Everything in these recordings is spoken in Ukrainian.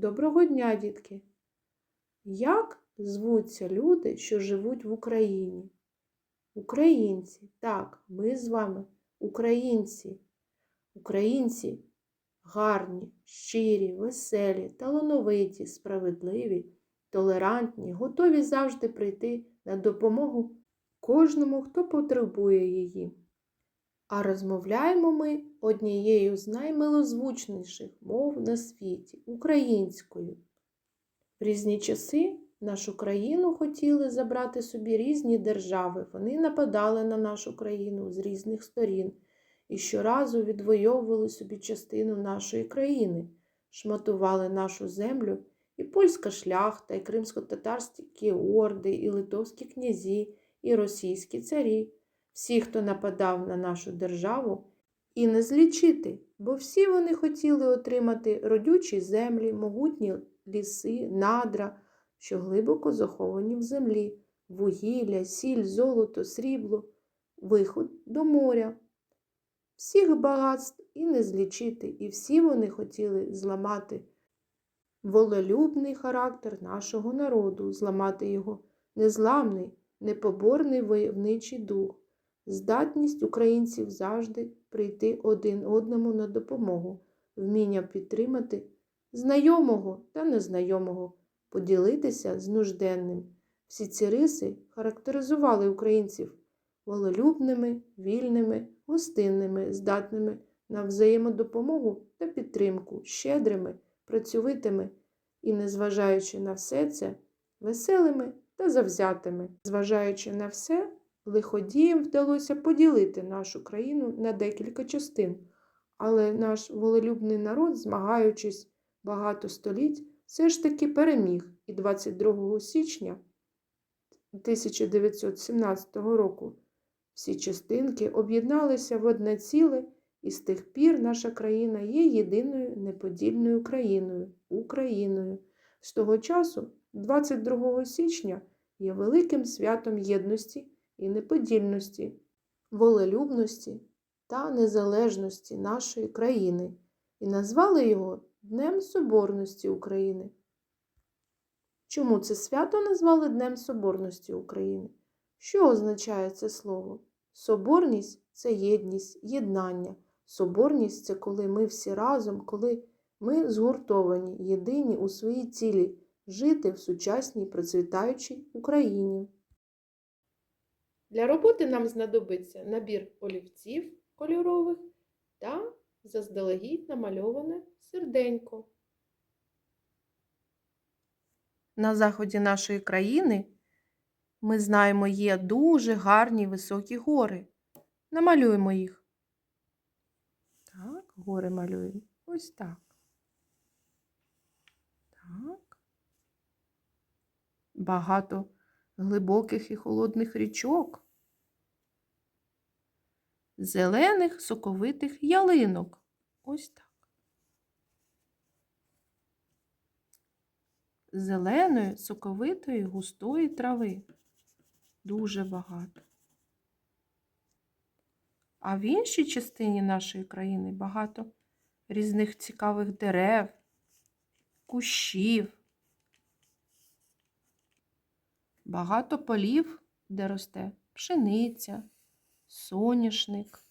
Доброго дня, дітки! Як звуться люди, що живуть в Україні? Українці. Так, ми з вами українці. Українці гарні, щирі, веселі, талановиті, справедливі, толерантні, готові завжди прийти на допомогу кожному, хто потребує її. А розмовляємо ми однією з наймилозвучніших мов на світі українською. В різні часи нашу країну хотіли забрати собі різні держави. Вони нападали на нашу країну з різних сторін і щоразу відвоювали собі частину нашої країни, шматували нашу землю і польська шляхта, і кримсько-татарські орди, і литовські князі, і російські царі всі, хто нападав на нашу державу, і не злічити, бо всі вони хотіли отримати родючі землі, могутні ліси, надра, що глибоко заховані в землі, вугілля, сіль, золото, срібло, виход до моря. Всіх багатств і не злічити, і всі вони хотіли зламати волелюбний характер нашого народу, зламати його незламний, непоборний войовничий дух здатність українців завжди прийти один одному на допомогу, вміння підтримати знайомого та незнайомого, поділитися з нужденним. Всі ці риси характеризували українців волелюбними, вільними, гостинними, здатними на взаємодопомогу та підтримку, щедрими, працьовитими і, незважаючи на все це, веселими та завзятими, зважаючи на все, Лиходіям вдалося поділити нашу країну на декілька частин, але наш волелюбний народ, змагаючись багато століть, все ж таки переміг і 22 січня 1917 року всі частинки об'єдналися в одне ціле, і з тих пір наша країна є єдиною неподільною країною Україною. З того часу, 22 січня, є великим святом єдності і неподільності, волелюбності та незалежності нашої країни і назвали його Днем Соборності України. Чому це свято назвали Днем Соборності України? Що означає це слово? Соборність це єдність, єднання. Соборність це коли ми всі разом, коли ми згуртовані, єдині у своїй цілі жити в сучасній процвітаючій Україні. Для роботи нам знадобиться набір олівців кольорових та заздалегідь намальоване серденько. На заході нашої країни ми знаємо, є дуже гарні високі гори. Намалюємо їх. Так, гори малюємо. Ось так. Так. Багато глибоких і холодних річок, зелених соковитих ялинок. Ось так. Зеленої, соковитої, густої трави. Дуже багато. А в іншій частині нашої країни багато різних цікавих дерев, кущів. Багато полів, де росте пшениця, соняшник,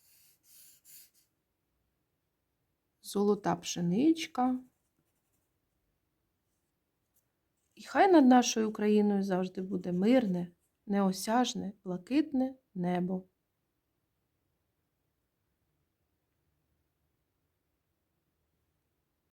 золота пшеничка. І хай над нашою Україною завжди буде мирне, неосяжне, блакитне небо.